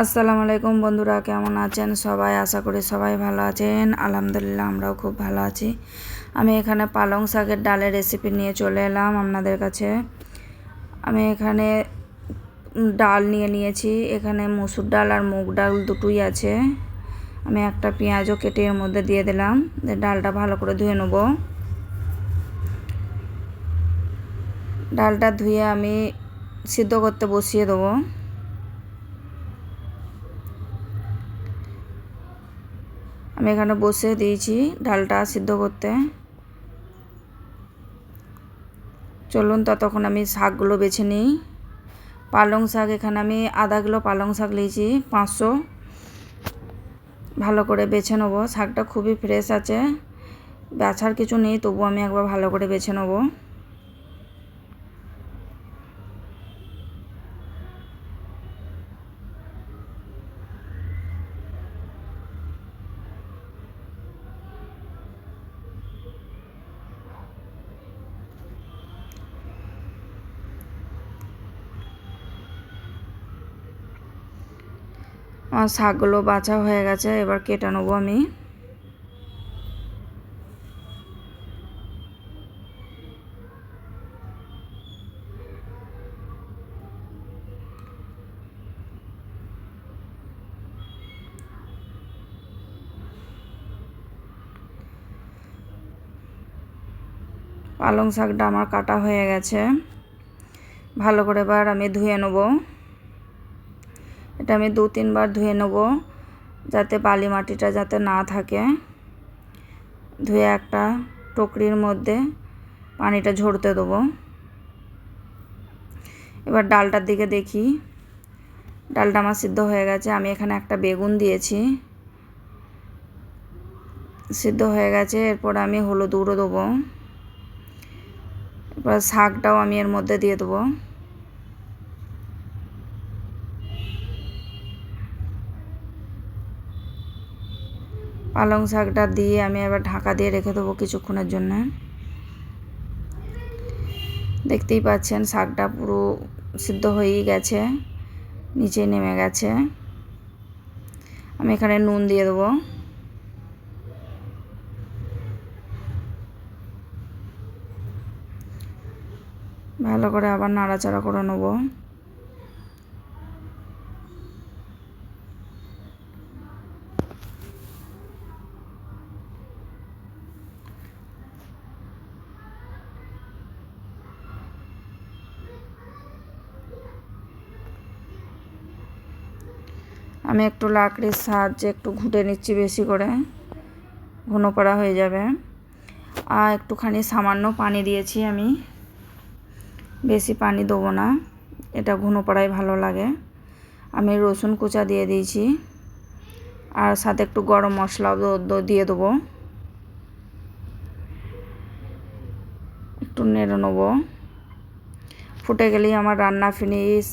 আসসালামু আলাইকুম বন্ধুরা, কেমন আছেন সবাই? আশা করি সবাই ভালো আছেন। আলহামদুলিল্লাহ আমরাও খুব ভালো আছি। আমি এখানে পালং শাকের ডালের রেসিপি নিয়ে চলে এলাম আপনাদের কাছে। আমি এখানে ডাল নিয়ে নিয়েছি। এখানে মুসুর ডাল আর মুগ ডাল দুটোই আছে। আমি একটা পেঁয়াজও কেটে এর মধ্যে দিয়ে দিলাম। ডালটা ভালো করে ধুয়ে নেব। ডালটা ধুয়ে আমি সিদ্ধ করতে বসিয়ে দেবো। আমি এখানে বসে দিয়েছি ডালটা সিদ্ধ করতে। চলুন ততক্ষণ আমি শাকগুলো বেছে নিই। পালং শাক, এখানে আমি আধা কিলো পালং শাক নিয়েছি, পাঁচশো। ভালো করে বেছে নেব। শাকটা খুবই ফ্রেশ আছে। বেছার কিছু নেই তবু আমি একবার ভালো করে বেছে নেব। আমার শাকগুলো বাছা হয়ে গেছে, এবার কেটে নেব আমি। পালং শাকটা আমার কাটা হয়ে গেছে। ভালো করে এবার আমি ধুয়ে নেব। এটা আমি দু তিনবার ধুয়ে নেব, যাতে বালি মাটিটা যাতে না থাকে। ধুয়ে একটা টকরির মধ্যে পানিটা ঝরতে দেবো। এবার ডালটার দিকে দেখি। ডালটা আমার সিদ্ধ হয়ে গেছে, আমি এখানে একটা বেগুন দিয়েছি। সিদ্ধ হয়ে গেছে, এরপর আমি হলুদ উড়ো দেবো। এরপর শাকটাও আমি এর মধ্যে দিয়ে দেবো। পালং শাকটা দিয়ে আমি এবার ঢাকা দিয়ে রেখে দেবো কিছুক্ষণের জন্য। দেখতেই পাচ্ছেন শাকটা পুরো সিদ্ধ হয়েই গেছে, নিচে নেমে গেছে। আমি এখানে নুন দিয়ে দেবো। ভালো করে আবার নাড়াচাড়া করে নেব। আমি একটু লাকড়ির সাহায্যে একটু ঘুটে নিচ্ছি বেশি করে। ঘন করা হয়ে যাবে। আর একটুখানি সামান্য পানি দিয়েছি আমি। বেশি পানি দেবো না। এটা ঘন পড়াই ভালো লাগে। আমি রসুন কুচা দিয়ে দিয়েছি। আর সাথে একটু গরম মশলাও দিয়ে দেবো। একটু নেড়ে নেব। ফুটে গেলেই আমার রান্না ফিনিশ